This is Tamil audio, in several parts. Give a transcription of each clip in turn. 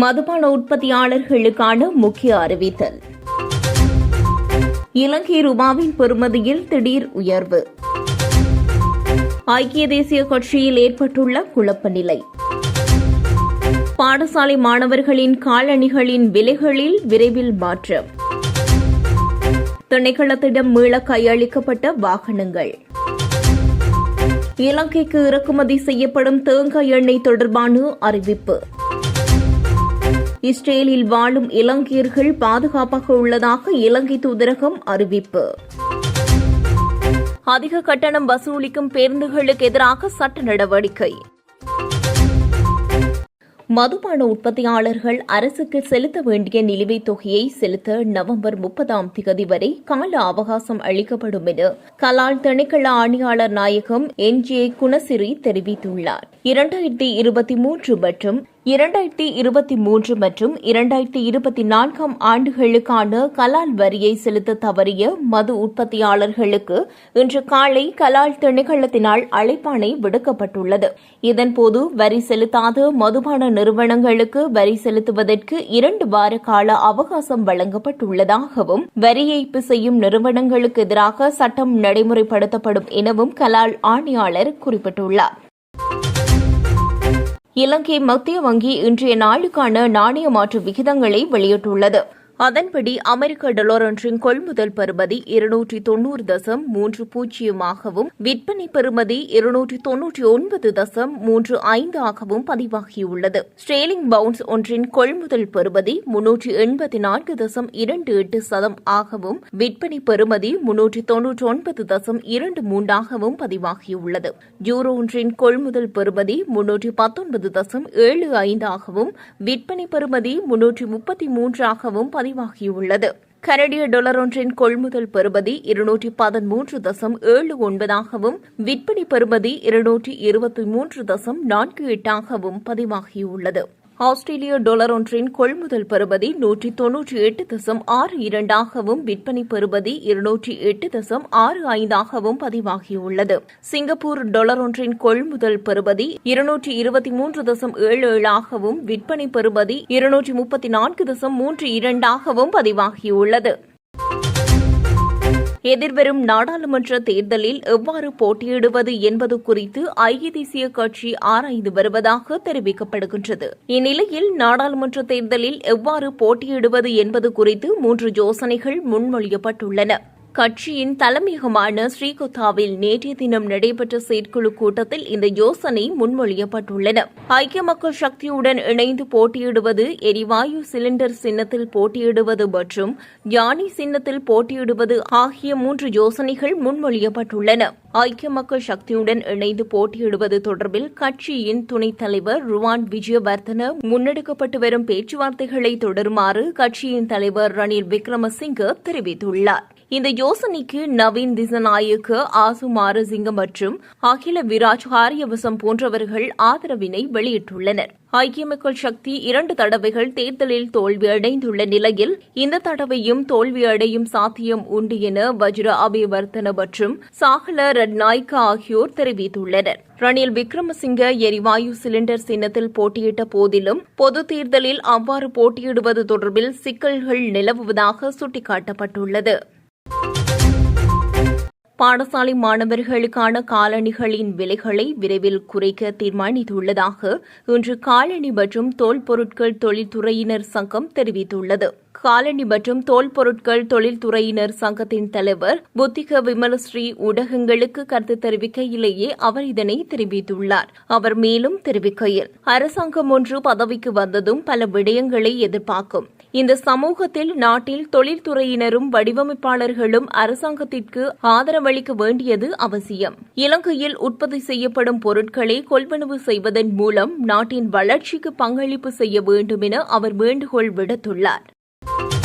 மதுபான உற்பத்தியாளர்களுக்கான முக்கிய அறிவித்தல். இலங்கை ரூபாவின் பெறுமதியில் திடீர் உயர்வு. ஐக்கிய தேசிய கட்சியில் ஏற்பட்டுள்ள குழப்ப நிலை. பாடசாலை மாணவர்களின் காலணிகளின் விலைகளில் விரைவில் மாற்றம். திணைக்களத்திடம் மீள கையளிக்கப்பட்ட வாகனங்கள். இலங்கைக்கு இறக்குமதி செய்யப்படும் தேங்காய் எண்ணெய் தொடர்பான அறிவிப்பு. இஸ்ரேலில் வாழும் இலங்கையர்கள் பாதுகாப்பாக உள்ளதாக இலங்கை தூதரகம் அறிவிப்பு. அதிக கட்டணம் வசூலிக்கும் பேருந்துகளுக்கு எதிராக சட்ட நடவடிக்கை. மதுபான உற்பத்தியாளர்கள் அரசுக்கு செலுத்த வேண்டிய நிலுவைத் தொகையை செலுத்த நவம்பர் முப்பதாம் திகதி வரை கால அவகாசம் அளிக்கப்படும் என கலால் திணைக்கள ஆணையாளர் நாயகம் என் ஜே குணசிறி தெரிவித்துள்ளார். இரண்டாயிரத்தி இருபத்தி மூன்று மற்றும் இரண்டாயிரத்தி இருபத்தி மூன்று மற்றும் இரண்டாயிரத்தி இருபத்தி நான்காம் ஆண்டுகளுக்கான கலால் வரியை செலுத்த தவறிய மது உற்பத்தியாளர்களுக்கு இன்று காலை கலால் திணைக்களத்தினால் அழைப்பாணை விடுக்கப்பட்டுள்ளது. இதன்போது வரி செலுத்தாத மதுபான நிறுவனங்களுக்கு வரி செலுத்துவதற்கு இரண்டு வார கால அவகாசம் வழங்கப்பட்டுள்ளதாகவும் வரி ஏய்ப்பு செய்யும் நிறுவனங்களுக்கு எதிராக சட்டம் நடைமுறைப்படுத்தப்படும் எனவும் கலால் ஆணையாளர் குறிப்பிட்டுள்ளார். இலங்கை மத்திய வங்கி இன்றைய நாளுக்கான நாணய மாற்று விகிதங்களை வெளியிட்டுள்ளது. அதன்படி அமெரிக்க டாலர் ஒன்றின் கொள்முதல் பெறுமதி இருநூற்றி தொன்னூறு தசம் மூன்று பூஜ்ஜியமாகவும் விற்பனை பெறுமதி இருநூற்றி தொன்னூற்றி ஒன்பது தசம் மூன்று ஐந்து ஆகவும் பதிவாகியுள்ளது. ஸ்ட்ரேலிங் பவுன்ஸ் ஒன்றின் கொள்முதல் பெறுமதி முன்னூற்றி எண்பத்தி நான்கு தசம் இரண்டு எட்டு சதம் ஆகவும் விற்பனை பெறுமதி முன்னூற்றி தொன்னூற்றி ஒன்பது தசம் இரண்டு மூன்றாகவும் பதிவாகியுள்ளது. ஜூரோ ஒன்றின் கொள்முதல் பெறுமதி முன்னூற்றி பத்தொன்பது தசம் ஏழு ஐந்தாகவும் விற்பனை பெறுமதி முன்னூற்றி முப்பத்தி மூன்றாகவும் குறைவாகியுள்ளது கனடிய டாலர் ஒன்றின் கொள்முதல் பெறுமதி இருநூற்றி பதிமூன்று தசம் ஏழு ஒன்பதாகவும் விற்பனை பெறுமதி இருநூற்றி இருபத்தி மூன்று தசம் நான்கு எட்டாகவும் பதிவாகியுள்ளது. ஆஸ்திரேலிய டாலர் ஒன்றின் கொள்முதல் பருபதி நூற்றி தொன்னூற்றி எட்டு தசம் ஆறு இரண்டாகவும் விற்பனை பருபதி இருநூற்றி எட்டு தசம் ஆறு ஐந்தாகவும் பதிவாகியுள்ளது. சிங்கப்பூர் டாலர் ஒன்றின் கொள்முதல் பருபதி இருநூற்றி இருபத்தி மூன்று தசம் ஏழு ஏழாகவும் விற்பனை பருபதி இருநூற்றி முப்பத்தி நான்கு தசம் மூன்று இரண்டாகவும் பதிவாகியுள்ளது. எதிர்வரும் நாடாளுமன்ற தேர்தலில் எவ்வாறு போட்டியிடுவது என்பது குறித்து ஐக்கிய தேசிய கட்சி ஆராய்ந்து வருவதாக தெரிவிக்கப்படுகின்றது. இந்நிலையில் நாடாளுமன்ற தேர்தலில் எவ்வாறு போட்டியிடுவது என்பது குறித்து மூன்று யோசனைகள் முன்மொழியப்பட்டுள்ளன. கட்சியின் தலைமையகமான ஸ்ரீகொத்தாவில் நேற்றைய தினம் நடைபெற்ற செயற்குழு கூட்டத்தில் இந்த யோசனை முன்மொழியப்பட்டுள்ளன ஐக்கிய மக்கள் சக்தியுடன் இணைந்து போட்டியிடுவது எரிவாயு சிலிண்டர் சின்னத்தில் போட்டியிடுவது மற்றும் யானை சின்னத்தில் போட்டியிடுவது ஆகிய மூன்று யோசனைகள் முன்மொழியப்பட்டுள்ளன. ஐக்கிய மக்கள் சக்தியுடன் இணைந்து போட்டியிடுவது தொடர்பில் கட்சியின் துணைத் தலைவர் ருவான் விஜயவர்தன முன்னெடுக்கப்பட்டு வரும் பேச்சுவார்த்தைகளை தொடருமாறு கட்சியின் தலைவர் ரணில் விக்ரமசிங்க தெரிவித்துள்ளார். இந்த யோசனைக்கு நவீன் திசநாயக்க ஆசு மாரசிங்க மற்றும் அகில விராஜ் ஹாரியவசம் போன்றவர்கள் ஆதரவினை வெளியிட்டுள்ளனர். ஐக்கிய மக்கள் சக்தி இரண்டு தடவைகள் தேர்தலில் தோல்வியடைந்துள்ள நிலையில் இந்த தடவையும் தோல்வியடையும் சாத்தியம் உண்டு என வஜ்ர அபிவர்த்தன மற்றும் சாகல ரட்நாய்க்கு ஆகியோர் தெரிவித்துள்ளனர். ரணில் விக்ரமசிங்க எரிவாயு சிலிண்டர் சின்னத்தில் போட்டியிட்ட போதிலும் பொது தேர்தலில் அவ்வாறு போட்டியிடுவது தொடர்பில் சிக்கல்கள் நிலவுவதாக சுட்டிக்காட்டப்பட்டுள்ளது. பாடசாலை மாணவர்களுக்கான காலணிகளின் விலைகளை விரைவில் குறைக்க தீர்மானித்துள்ளதாக இன்று காலணி மற்றும் தோல் பொருட்கள் தொழில்துறையினர் சங்கம் தெரிவித்துள்ளது. காலணி மற்றும் தோல் பொருட்கள் தொழில்துறையினர் சங்கத்தின் தலைவர் புத்திக விமலஸ்ரீ ஊடகங்களுக்கு கருத்து தெரிவிக்கையிலேயே அவர் இதனை தெரிவித்துள்ளார். அவர் மேலும் தெரிவிக்கையில் அரசாங்கம் ஒன்று பதவிக்கு வந்ததும் பல விடயங்களை எதிர்பார்க்கும். இந்த சமூகத்தில் நாட்டில் தொழில்துறையினரும் வடிவமைப்பாளர்களும் அரசாங்கத்திற்கு ஆதரவளிக்க வேண்டியது அவசியம். இலங்கையில் உற்பத்தி செய்யப்படும் பொருட்களை கொள்வனவு செய்வதன் மூலம் நாட்டின் வளர்ச்சிக்கு பங்களிப்பு செய்ய வேண்டும் என அவர் வேண்டுகோள் விடுத்துள்ளார். you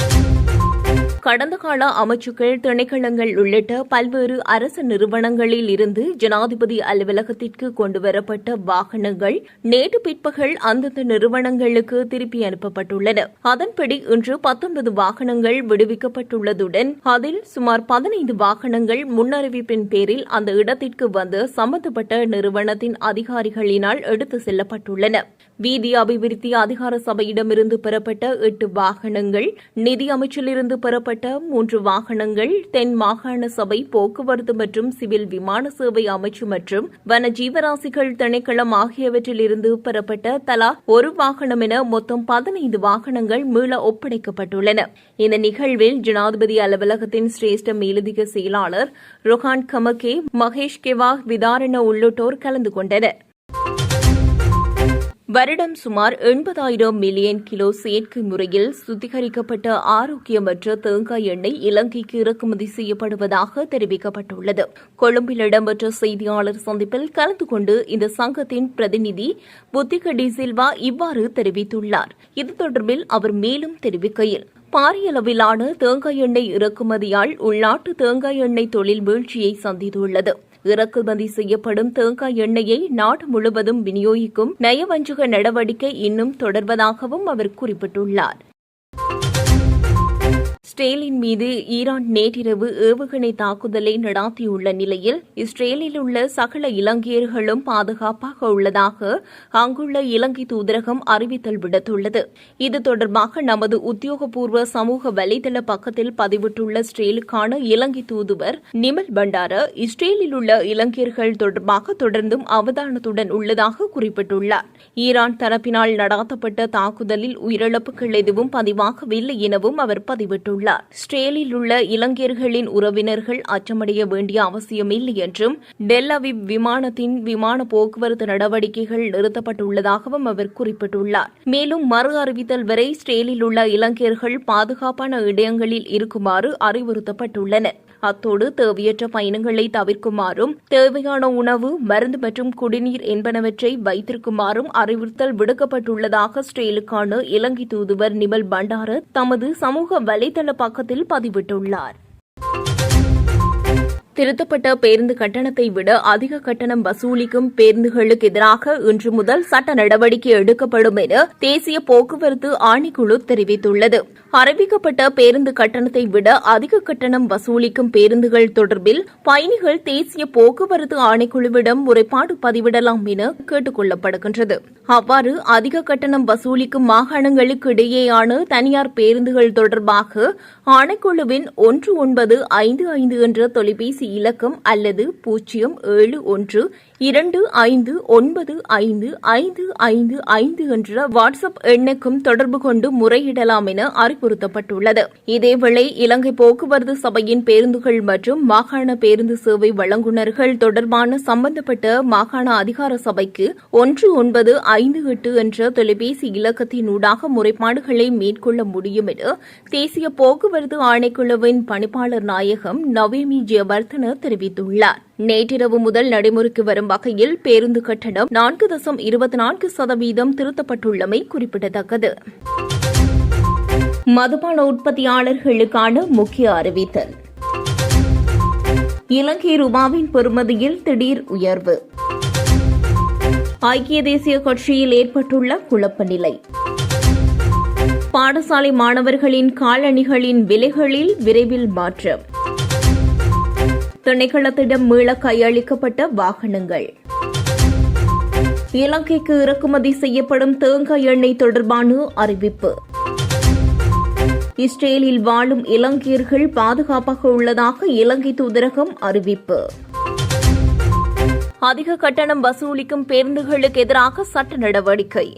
கடந்த கால அமைச்சுக்கள் திணைக்களங்கள் உள்ளிட்ட பல்வேறு அரசு நிறுவனங்களில் இருந்து ஜனாதிபதி அலுவலகத்திற்கு கொண்டுவரப்பட்ட வாகனங்கள் நேற்று பிற்பகல் அந்தந்த நிறுவனங்களுக்கு திருப்பி அனுப்பப்பட்டுள்ளன. அதன்படி இன்று பத்தொன்பது வாகனங்கள் விடுவிக்கப்பட்டுள்ளதுடன் அதில் சுமார் பதினைந்து வாகனங்கள் முன்னறிவிப்பின் பேரில் அந்த இடத்திற்கு வந்து சம்பந்தப்பட்ட நிறுவனத்தின் அதிகாரிகளினால் எடுத்து செல்லப்பட்டுள்ளன. வீதி அபிவிருத்தி அதிகார சபையிடமிருந்து பெறப்பட்ட எட்டு வாகனங்கள் நிதி அமைச்சிலிருந்து பெறப்பட்ட மூன்று வாகனங்கள் தென் மாகாண சபை போக்குவரத்து மற்றும் சிவில் விமான சேவை அமைச்சு மற்றும் வன ஜீவராசிகள் திணைக்களம் ஆகியவற்றிலிருந்து பெறப்பட்ட தலா ஒரு வாகனம் என மொத்தம் பதினைந்து வாகனங்கள் மீள ஒப்படைக்கப்பட்டுள்ளன. இந்த நிகழ்வில் ஜனாதிபதி அலுவலகத்தின் சிரேஷ்ட மேலதிக செயலாளர் ரொஹான் கமகே மகேஷ் கெவாக் விதாரண உள்ளிட்டோர் கலந்து கொண்டனர். வருடம் சுமார் எண்பதாயிரம் மில்லியன் கிலோ செயற்கை முறையில் சுத்திகரிக்கப்பட்ட ஆரோக்கியமற்ற தேங்காய் எண்ணெய் இலங்கைக்கு இறக்குமதி செய்யப்படுவதாக தெரிவிக்கப்பட்டுள்ளது. கொழும்பில் இடம்பெற்ற செய்தியாளர் சந்திப்பில் கலந்து கொண்டு இந்த சங்கத்தின் பிரதிநிதி புத்திக டி சில்வா இவ்வாறு தெரிவித்துள்ளார். இது தொடர்பில் அவர் மேலும் தெரிவிக்கையில் பாரியளவிலான தேங்காய் எண்ணெய் இறக்குமதியால் உள்நாட்டு தேங்காய் எண்ணெய் தொழில் வீழ்ச்சியை சந்தித்துள்ளது. இறக்குமதி செய்யப்படும் தேங்காய் எண்ணெயை நாடு முழுவதும் விநியோகிக்கும் நயவஞ்சக நடவடிக்கை இன்னும் தொடர்வதாகவும் அவர் குறிப்பிட்டுள்ளார். இஸ்ரேலின் மீது ஈரான் நேற்றிரவு ஏவுகணை தாக்குதலை நடாத்தியுள்ள நிலையில் இஸ்ரேலில் உள்ள சகல இலங்கையர்களும் பாதுகாப்பாக உள்ளதாக அங்குள்ள இலங்கை தூதரகம் அறிவித்தல் விடுத்துள்ளது. இது தொடர்பாக நமது உத்தியோகபூர்வ சமூக வலைதள பக்கத்தில் பதிவிட்டுள்ள இஸ்ரேலுக்கான இலங்கை தூதுவர் நிமல் பண்டார இஸ்ரேலில் உள்ள இலங்கையர்கள் தொடர்பாக தொடர்ந்தும் அவதானத்துடன் உள்ளதாக குறிப்பிட்டுள்ளார். ஈரான் தரப்பினால் நடாத்தப்பட்ட தாக்குதலில் உயிரிழப்புகள் எதுவும் பதிவாகவில்லை எனவும் அவர் பதிவிட்டுள்ளார். கூறியுள்ளார். ஸ்ட்ரேலில் உள்ள இலங்கையர்களின் உறவினர்கள் அச்சமடைய வேண்டிய அவசியமில்லை என்றும் டெல் அவிவ் விமானத்தின் விமான போக்குவரத்து நடவடிக்கைகள் நிறுத்தப்பட்டுள்ளதாகவும் அவர் குறிப்பிட்டுள்ளார். மேலும் மறு அறிவித்தல் வரை ஸ்ட்ரேலில் உள்ள இலங்கையர்கள் பாதுகாப்பான இடங்களில் இருக்குமாறு அறிவுறுத்தப்பட்டுள்ளனர். அத்தோடு தேவையற்ற பயணங்களை தவிர்க்குமாறும் தேவையான உணவு மருந்து மற்றும் குடிநீர் என்பனவற்றை வைத்திருக்குமாறும் அறிவுறுத்தல் விடுக்கப்பட்டுள்ளதாக ஸ்ரேலுக்கான இலங்கை தூதுவர் நிமல் பண்டார தமது சமூக வலைதள பக்கத்தில் பதிவிட்டுள்ளார். திருத்தப்பட்ட பேருந்து கட்டணத்தை விட அதிக கட்டணம் வசூலிக்கும் பேருந்துகளுக்கு எதிராக இன்று முதல் சட்ட நடவடிக்கை எடுக்கப்படும் என தேசிய போக்குவரத்து ஆணைக்குழு தெரிவித்துள்ளது. அறிவிக்கப்பட்ட பேருந்து கட்டணத்தை விட அதிக கட்டணம் வசூலிக்கும் பேருந்துகள் தொடர்பில் பயணிகள் தேசிய போக்குவரத்து ஆணைக்குழுவிடம் முறைப்பாடு பதிவிடலாம் என கேட்டுக் கொள்ளப்படுகின்றது. அவ்வாறு அதிக கட்டணம் வசூலிக்கும் மாகாணங்களுக்கு இடையேயான தனியார் பேருந்துகள் தொடர்பாக ஆணைக்குழுவின் ஒன்று ஒன்பது ஐந்து ஐந்து என்ற தொலைபேசி இலக்கம் அல்லது பூஜ்ஜியம் ஏழு ஒன்று இரண்டு ஐந்து ஒன்பது ஐந்து ஐந்து ஐந்து ஐந்து என்ற வாட்ஸ்அப் எண்ணுக்கும் தொடர்பு கொண்டு முறையிடலாம் என அறிவுறுத்தப்பட்டுள்ளது. இதேவேளை இலங்கை போக்குவரத்து சபையின் பேருந்துகள் மற்றும் மாகாண பேருந்து சேவை வழங்குநர்கள் தொடர்பான சம்பந்தப்பட்ட மாகாண அதிகார சபைக்கு ஒன்று ஒன்பது ஐந்து எட்டு என்ற தொலைபேசி இலக்கத்தினூடாக முறைப்பாடுகளை மேற்கொள்ள முடியும் என தேசிய போக்குவரத்து ஆணைக்குழுவின் பணிப்பாளர் நாயகம் நவேமி ஜெயவர்தன தெரிவித்துள்ளார். நேற்றிரவு முதல் நடைமுறைக்கு வரும் வகையில் பேருந்து கட்டணம் நான்கு தசம் இருபத்தி நான்கு சதவீதம் திருத்தப்பட்டுள்ளமை குறிப்பிடத்தக்கது. மதுபான உற்பத்தியாளர்களுக்கான முக்கிய அறிவித்தல். இலங்கை ரூபாவின் பெறுமதியில் திடீர் உயர்வு. ஐக்கிய தேசிய கட்சியில் ஏற்பட்டுள்ள குழப்ப நிலை. பாடசாலை மாணவர்களின் காலணிகளின் விலைகளில் விரைவில் மாற்றம். திணைக்களத்திடம் மீள கையளிக்கப்பட்ட வாகனங்கள். இலங்கைக்கு இறக்குமதி செய்யப்படும் தேங்காய் எண்ணெய் தொடர்பான அறிவிப்பு. இஸ்ரேலில் வாழும் இலங்கையர்கள் பாதுகாப்பாக உள்ளதாக இலங்கை தூதரகம் அறிவிப்பு. அதிக கட்டணம் வசூலிக்கும் பேருந்துகளுக்கு எதிராக சட்ட நடவடிக்கை.